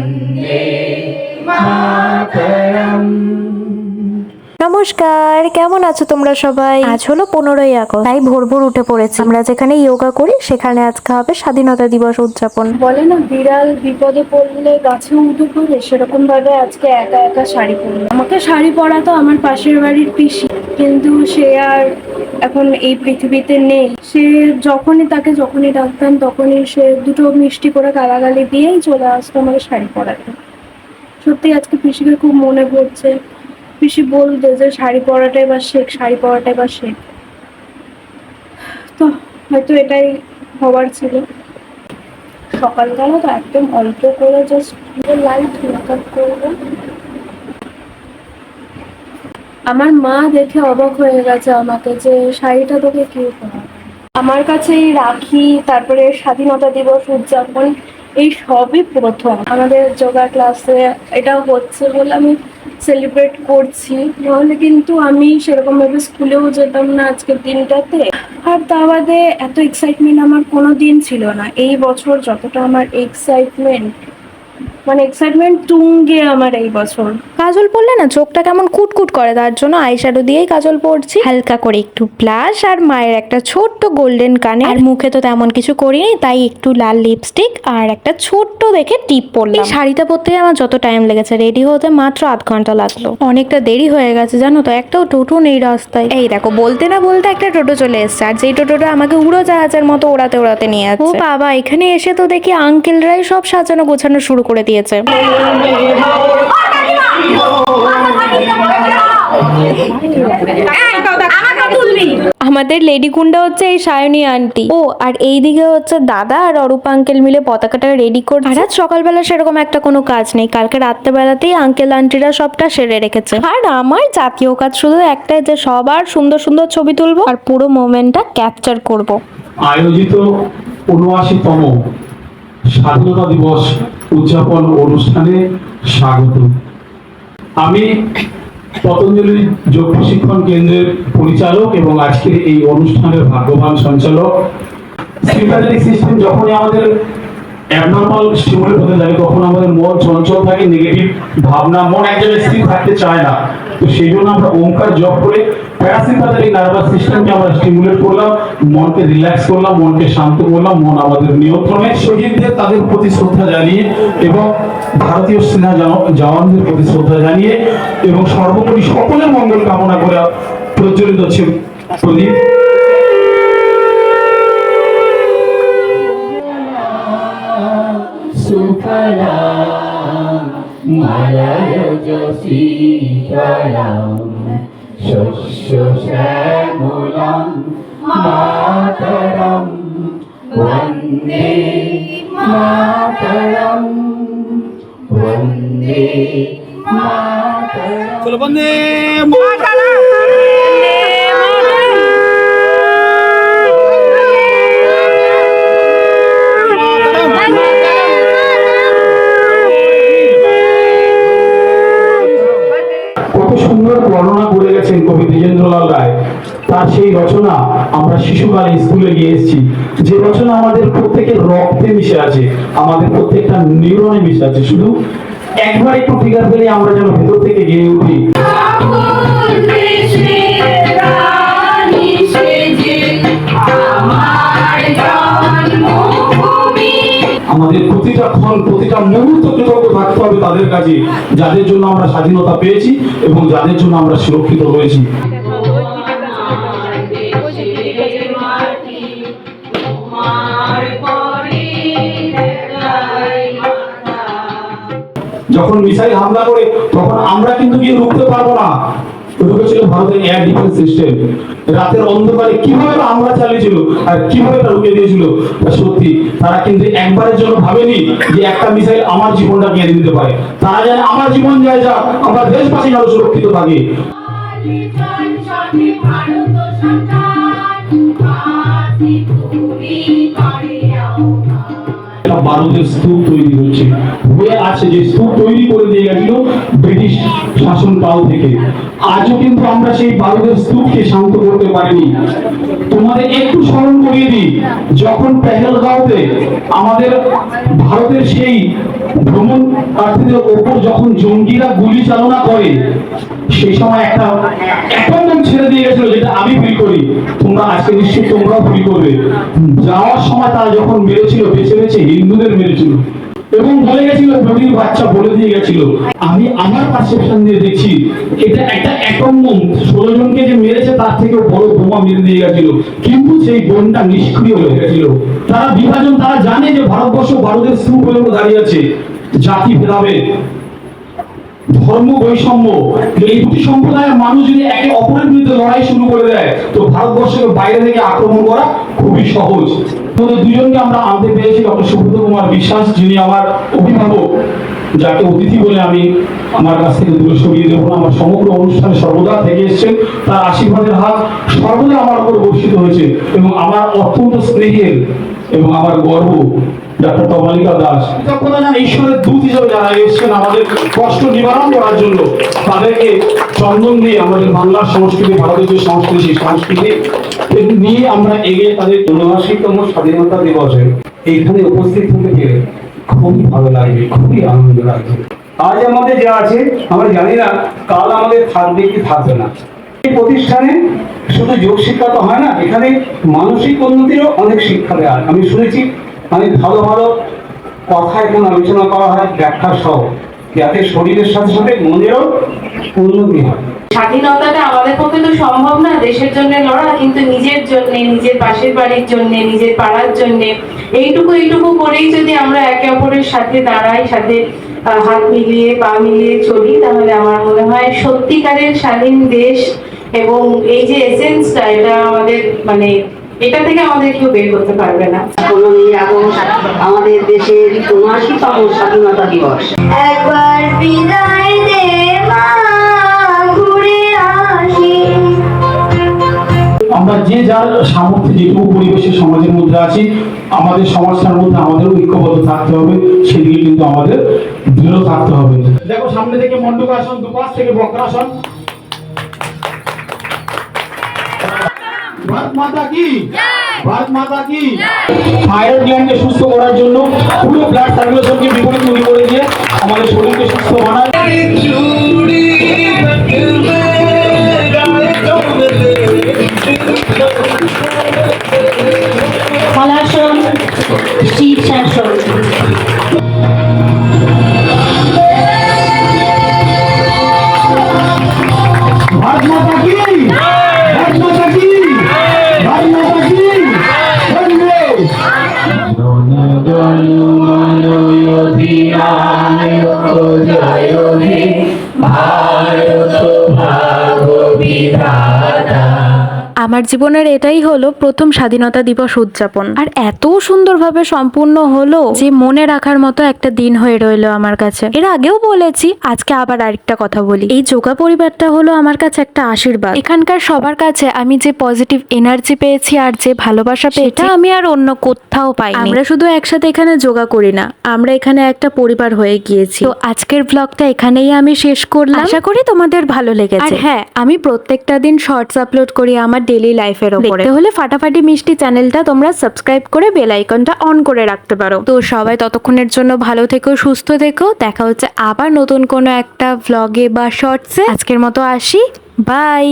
Vande Mataram. নমস্কার কেমন আছো তোমরা সবাই? আজ হলো পনেরোই আগস্ট। তাই ভোর ভোর উঠে পড়েছি। আমরা যেখানে যোগা করি সেখানে আজকে হবে স্বাধীনতা দিবস উদযাপন। বলে না বিড়াল বিপদে পড়লে গাছে উঠে পড়ে সেরকম ভাবে আজকে একা একা শাড়ি পরলো আমাকে শাড়ি পরা তো আমার পাশের বাড়ির পিসি। কিন্তু সে আর এখন এই পৃথিবীতে নেই। সে যখনই তাকে যখনই ডাকতাম তখনই সে দুটো মিষ্টি করে গালাগালি দিয়েই চলে আসতো আমাকে শাড়ি পরাতে। সত্যি আজকে পিসিকে খুব মনে পড়ছে। পিসি বলতো যে শাড়ি পরাটাই বা শেখ, শাড়ি পরাটাই বা শেখ। তো হয়তো এটাই হবার ছিল। সকালবেলা তো একদম অল্প করে জাস্ট লাইট মেকআপ করব। আমার মা দেখে অবাক হয়ে গেছে আমাকে যে শাড়িটা তোকে কে আমার কাছে এই রাখি, তারপরে স্বাধীনতা দিবস উদযাপন, এই সবই প্রথম। আমাদের যোগা ক্লাসে এটা হচ্ছে বলে আমি সেলিব্রেট করছি। নাহলে কিন্তু আমি সেরকম ভাবে স্কুলেও যেতাম না আজকের দিনটাতে। আর তা বাদে এত এক্সাইটমেন্ট আমার কোনো দিন ছিল না। এই বছর যতটা আমার এক্সাইটমেন্ট মানে এক্সাইটমেন্ট তুঙ্গে আমার এই বছর। কাজল পরলে না চোখটা কেমন কুটকুট করে, তার জন্য আইশ্যাডো দিয়েই কাজল পরছি হালকা করে একটু ব্লাশ আর মায়ের একটা ছোট্ট গোল্ডেন কানে আর মুখে তো তেমন কিছু করিনি, তাই একটু লাল লিপস্টিক আর একটা ছোট্ট দেখে টিপ পরলাম। শাড়িটা পরতে আমার যত টাইম লেগেছে রেডি হতে মাত্র আধ ঘণ্টা লাগল। অনেকটা দেরি হয়ে গেছে, জানো তো, একটাও টোটো নেই রাস্তায়। এই দেখো, বলতে না বলতে একটা টোটো চলে এসছে, আর যেই টোটোটা আমাকে উড়োজাহাজের মতো ওড়াতে ওড়াতে নিয়ে যাচ্ছে। ও বাবা, এখানে এসে তো দেখি আঙ্কেলরাই সব সাজানো গোছানো শুরু করে দিয়েছে। আমাদের লেডি গুন্ডা হচ্ছে এই সায়নী আন্টি। ও, আর এই দিকে হচ্ছে দাদা আর অরূপ আঙ্কেল মিলে পতাকাটা রেডি করছে। আর আজ সকালবেলা সেরকম একটা কোনো কাজ নেই। কালকে রাত্রেবেলাতেই আঙ্কেল আন্টিরা সবটা সেরে রেখেছে। আর আমার জাতীয় কাজ শুধু একটাই যে সবার সুন্দর সুন্দর ছবি তুলবো আর পুরো মোমেন্টটা ক্যাপচার করব। আয়োজিত উনআশিতম স্বাধীনতা দিবস উদযাপন অনুষ্ঠানে স্বাগত। আমি পতঞ্জলি যোগ প্রশিক্ষণ কেন্দ্রের পরিচালক এবং আজকের এই অনুষ্ঠানের ভাগ্যবান সঞ্চালক। সিম্প্যাথেটিক সিস্টেম যখনই আমাদের অ্যাবনর্মাল স্টিমুলেট হতে থাকে, তখন আমাদের মন চঞ্চল থাকে নেগেটিভ ভাবনা, মন এক জায়গায় স্থির থাকতে চায় না। তো সেই জন্য আমরা ওমকার জপ করে প্যারাসিম্প্যাথেটিক নার্ভাস সিস্টেমকে আমরা স্টিমুলেট করলাম, মনকে রিল্যাক্স করলাম, মনকে শান্ত করলাম, মন আমাদের নিয়ন্ত্রণে। শহীদদের তাদের প্রতি শ্রদ্ধা জানিয়ে এবং ভারতীয় সেনা জওয়ানদের প্রতি শ্রদ্ধা জানিয়ে এবং সর্বোপরি সকলের মঙ্গল কামনা করে প্রজ্বলিত হচ্ছে প্রদীপ। শীতলাম শস্য শ্যামলাম মাতরম। বন্দে মাতরম। বন্দে মাতরম। বন্দে কত কবি দ্বিজেন্দ্রলাল রায়, তার সেই রচনা আমরা শিশুকালে স্কুলে গিয়ে এসেছি। যে রচনা আমাদের প্রত্যেকের রক্তে মিশে আছে, আমাদের প্রত্যেকটা নিউরনে মিশে আছে। শুধু একবার একটু ফিগার পেলে আমরা যেন ভেতর থেকে গিয়ে উঠি। আমাদের প্রতিটা ক্ষণ, প্রতিটা মুহূর্ত কৃতজ্ঞ থাকতে হবে তাদের কাছে, যাদের জন্য আমরা স্বাধীনতা পেয়েছি এবং যাদের জন্য আমরা সুরক্ষিত রয়েছি। যখন মিসাইল হামলা করে, তখন আমরা কিন্তু গিয়ে রুখতে পারব না। রুখেছিল ভারতের এয়ার ডিফেন্স সিস্টেম রাতের অন্ধকারে কীভাবে আমরা চালিয়েছিল আর কীভাবে তা রুখে দিয়েছিল সত্যি তারা কিন্তু একবারের জন্য ভাবেনি যে একটা মিসাইল আমার জীবনটা কেড়ে দিতে পারে। তারা যেন আমার জীবন যায় যা আমার দেশবাসী যেন সুরক্ষিত থাকে। বারুদের স্তূপ তৈরি হচ্ছে। হয়ে আছে যে স্তূপ তৈরি করে দিয়ে গেছিল ব্রিটিশ থেকে। আজও কিন্তু আমরা সেই স্তূপকে শান্ত করতে পারিনি। তোমাদের একটু স্মরণ করিয়ে দিই, যখন পেহেলগাঁওতে আমাদের ভারতের সেই ভ্রমণ ওপর যখন জঙ্গিরা গুলি চালনা করে, সেই সময় একটা ছেড়ে দিয়ে গেছিল, যেটা আমি ফিল করি। তোমরা আজকে তোমরাও ফিল করবে। যাওয়ার সময় তারা যখন মেরেছিল, বেছে বেছে হিন্দুদের মেরেছিল। এবং বলে গেছিল বাচ্চা বলে দিয়ে গেছিল। আমি আমার পারসেপশন দিয়ে দেখছি, এটা একটা ষোলো জনকে যে মেরেছে, তার থেকে বড় বোমা মেরে দিয়ে গেছিল। কিন্তু সেই নিষ্ক্রিয় হয়ে গেছিল। তারা বিভাজন, তারা জানে যে ভারতবর্ষ ভারতের হয়ে দাঁড়িয়ে আছে। জাতি ভেদাভেদ। ধর্ম বৈষম্য এই দুটি সম্প্রদায়ের মানুষ যদি একে অপরের বিরুদ্ধে লড়াই শুরু করে দেয়, তো ভারতবর্ষকে বাইরে থেকে আক্রমণ করা খুবই সহজ। তোদের দুজনকে আমরা আনতে পেরেছি ডক্টর সুব্রত কুমার বিশ্বাস, যিনি আমার অভিভাবক, যাকে অতিথি বলে আমি আমার কাছ থেকে দূরে সরিয়ে দেবো। আমার সমগ্র অনুষ্ঠানে সর্বদা থেকে এসেছেন। তার আশীর্বাদের হাত সর্বদা আমার উপর বর্ষিত হয়েছে এবং আমার অত্যন্ত স্নেহের এবং আমার গর্ব ডাক্তার তমালিকা দাস। ঈশ্বরের দূত হিসেবে যারা এসেছেন আমাদের কষ্ট নিবারণ করার জন্য, তাদেরকে চন্দন দিয়ে আমাদের বাংলার সংস্কৃতি, ভারতের যে সংস্কৃতি, সেই সংস্কৃতি নিয়ে আমরা এগিয়ে তাদের উনআশিতম স্বাধীনতা দিবসে এইখানে উপস্থিত হতে পেরে খুবই ভালো লাগবে, খুবই আনন্দ লাগবে। আজ আমাদের যা আছে, আমরা জানি না, কাল আমাদের থাকবে কি থাকবে না। এই প্রতিষ্ঠানে শুধু যোগ শিক্ষা তো হয় না, এখানে মানসিক উন্নতিরও অনেক শিক্ষা দেওয়া। আমি শুনেছি অনেক ভালো ভালো কথা এখানে আলোচনা করা হয়, ব্যাখ্যা সহ, যাতে শরীরের সাথে সাথে মনেরও উন্নতি হয়। স্বাধীনতাটা আমাদের পক্ষে তো সম্ভব না, দেশের জন্য লড়া, কিন্তু নিজের জন্য, নিজের পাশের বাড়ির জন্য, নিজের পাড়ার জন্য, এইটুকু এইটুকু করেই যদি আমরা একে অপরের সাথে দাঁড়াই, সাথে হাত মিলিয়ে, পা মিলিয়ে চলি, তাহলে আমার মনে হয় সত্যিকারের স্বাধীন দেশ এবং এই যে এসেন্সটা এটা আমাদের মানে এটা থেকে আমাদের কেউ বের করতে পারবে না। পনেরোই আগস্ট আমাদের দেশের উনআশিতম স্বাধীনতা দিবস। একবার বিদায় দে মা ঘুরে আসি। আমরা যে যার সামর্থ্যে যেটুকু পরিবেশের সমাজের মধ্যে আছি আমাদের সমাজটার মধ্যে আমাদের ঐক্যবদ্ধ থাকতে হবে সেদিকে কিন্তু আমাদের দৃঢ় থাকতে হবে। দেখো সামনে থেকে মণ্ডকাসন দুপাশ থেকে বক্রাসন। ভারত মাতা কি? ভারত মাতা কি? থাইরয়েড গ্ল্যান্ডকে সুস্থ করার জন্য পুরো ব্লাড সার্কুলেশনকে বিপরীত মুখী করে দিয়ে আমাদের শরীরকে সুস্থ বানায়। ফলাসন শীর্ষাসন ভারত হে আমার জীবনের এটাই হলো প্রথম স্বাধীনতা দিবস উদযাপন। আর এত সুন্দরভাবে সম্পূর্ণ হলো যে মনে রাখার মতো একটা দিন হয়ে রইল আমার কাছে। এর আগেও বলেছি আজকে আবার আরেকটা কথা বলি। এই যোগা পরিবারটা হলো আমার কাছে একটা আশীর্বাদ। এখানকার সবার কাছে আমি যে পজিটিভ এনার্জি পেয়েছি আর যে ভালোবাসা পেয়েছি আমি আর অন্য কোথাও পাই আমরা শুধু একসাথে এখানে যোগা করি না আমরা এখানে একটা পরিবার হয়ে গিয়েছি। তো আজকের ব্লগটা এখানেই আমি শেষ করলাম। আশা করি তোমাদের ভালো লেগেছে। আর হ্যাঁ আমি প্রত্যেকটা দিন শর্টস আপলোড করি আমার ডেলি লাইফের ওপরে। তাহলে হলে ফাটাফাটি মিষ্টি চ্যানেলটা তোমরা সাবস্ক্রাইব করে বেল আইকনটা অন করে রাখতে পারো। তো সবাই ততক্ষণের জন্য ভালো থেকো, সুস্থ থেকো। দেখা হচ্ছে আবার নতুন কোনো একটা ভ্লগে বা শর্টসে আজকের মতো আসি। বাই